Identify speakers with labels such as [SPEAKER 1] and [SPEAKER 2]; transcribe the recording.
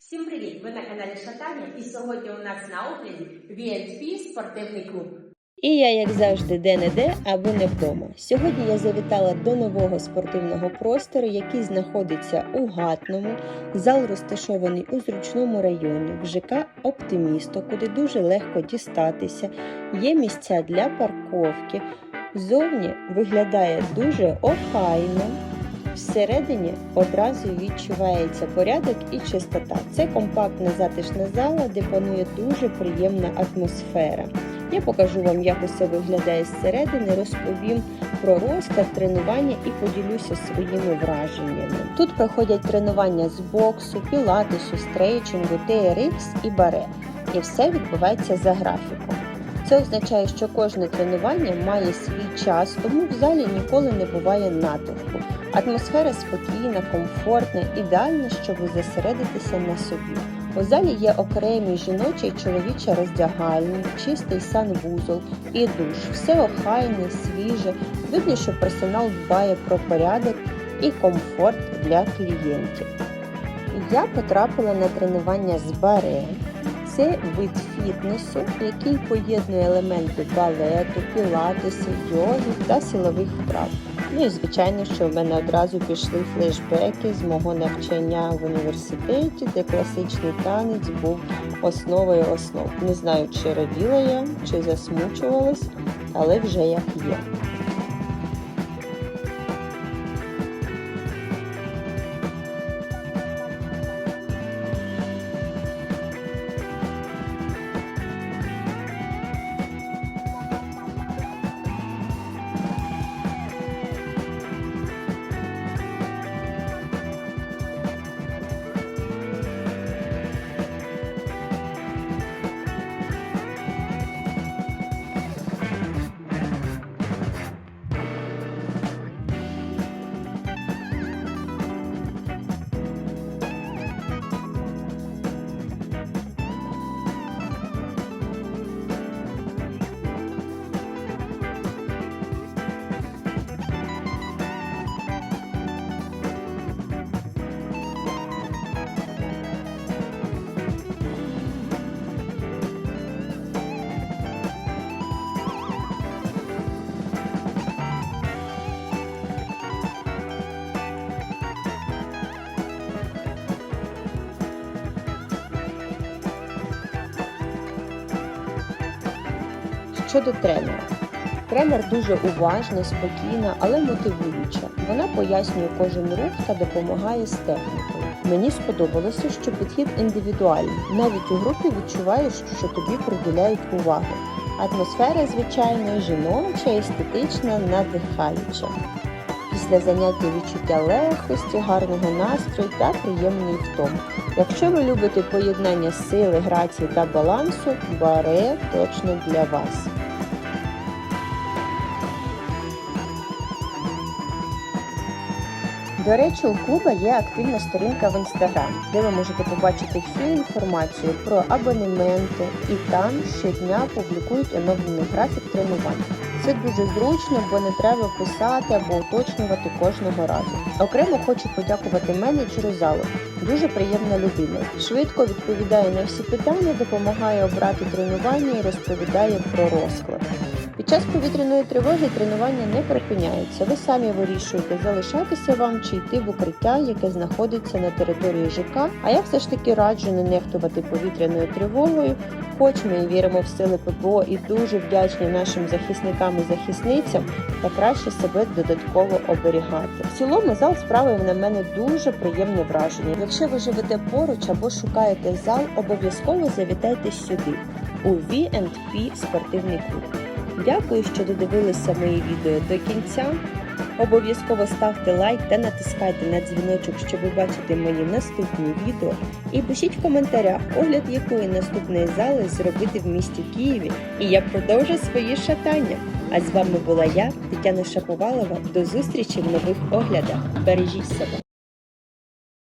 [SPEAKER 1] Всім привіт! Ви на каналі Шатання і сьогодні у нас на огляді VNP спортивний клуб.
[SPEAKER 2] І я, як завжди, де-не-де, аби не вдома. Сьогодні я завітала до нового спортивного простору, який знаходиться у Гатному. Зал розташований у зручному районі в ЖК Оптимісто, куди дуже легко дістатися. Є місця для парковки. Зовні виглядає дуже охайно. Всередині одразу відчувається порядок і чистота. Це компактна затишна зала, де панує дуже приємна атмосфера. Я покажу вам, як усе виглядає зсередини, розповім про розклад тренування і поділюся своїми враженнями. Тут проходять тренування з боксу, пілатесу, стрейчингу, TRX і баре. І все відбувається за графіком. Це означає, що кожне тренування має свій час, тому в залі ніколи не буває натовпу. Атмосфера спокійна, комфортна, ідеальна, щоб зосередитися на собі. У залі є окремі жіноча і чоловіча роздягальні, чистий санвузол і душ. Все охайне, свіже. Видно, що персонал дбає про порядок і комфорт для клієнтів. Я потрапила на тренування з баре. Це вид фітнесу, який поєднує елементи балету, пілатесу, йоги та силових вправ. Ну і звичайно, що в мене одразу пішли флешбеки з мого навчання в університеті, де класичний танець був основою основ. Не знаю, чи раділа я, чи засмучувалась, але вже як є. Щодо тренера. Тренер дуже уважна, спокійна, але мотивуюча. Вона пояснює кожен рух та допомагає з технікою. Мені сподобалося, що підхід індивідуальний. Навіть у групі відчуваєш, що тобі приділяють увагу. Атмосфера, звичайно, жіноча, естетична, надихаюча. Після заняття відчуття легкості, гарного настрою та приємної втоми. Якщо ви любите поєднання сили, грації та балансу, баре точно для вас. До речі, у клуба є активна сторінка в інстаграм, де ви можете побачити всю інформацію про абонементи і там щодня публікують оновлений графік тренувань. Це дуже зручно, бо не треба писати або уточнювати кожного разу. Окремо хочу подякувати менеджеру залу. Дуже приємна людина. Швидко відповідає на всі питання, допомагає обрати тренування і розповідає про розклад. Під час повітряної тривоги тренування не припиняються. Ви самі вирішуєте, залишатися вам чи йти в укриття, яке знаходиться на території ЖК. А я все ж таки раджу не нехтувати повітряною тривогою. Хоч ми віримо в сили ППО і дуже вдячні нашим захисникам і захисницям, та краще себе додатково оберігати. В цілому зал справив на мене дуже приємне враження. Якщо ви живете поруч або шукаєте зал, обов'язково завітайте сюди у V&P спортивний клуб. Дякую, що додивилися мої відео до кінця. Обов'язково ставте лайк та натискайте на дзвіночок, щоб бачити мої наступні відео. І пишіть в коментарях, огляд якої наступної зали зробити в місті Києві. І я продовжу свої шатання. А з вами була я, Тетяна Шаповалова. До зустрічі в нових оглядах. Бережіть себе!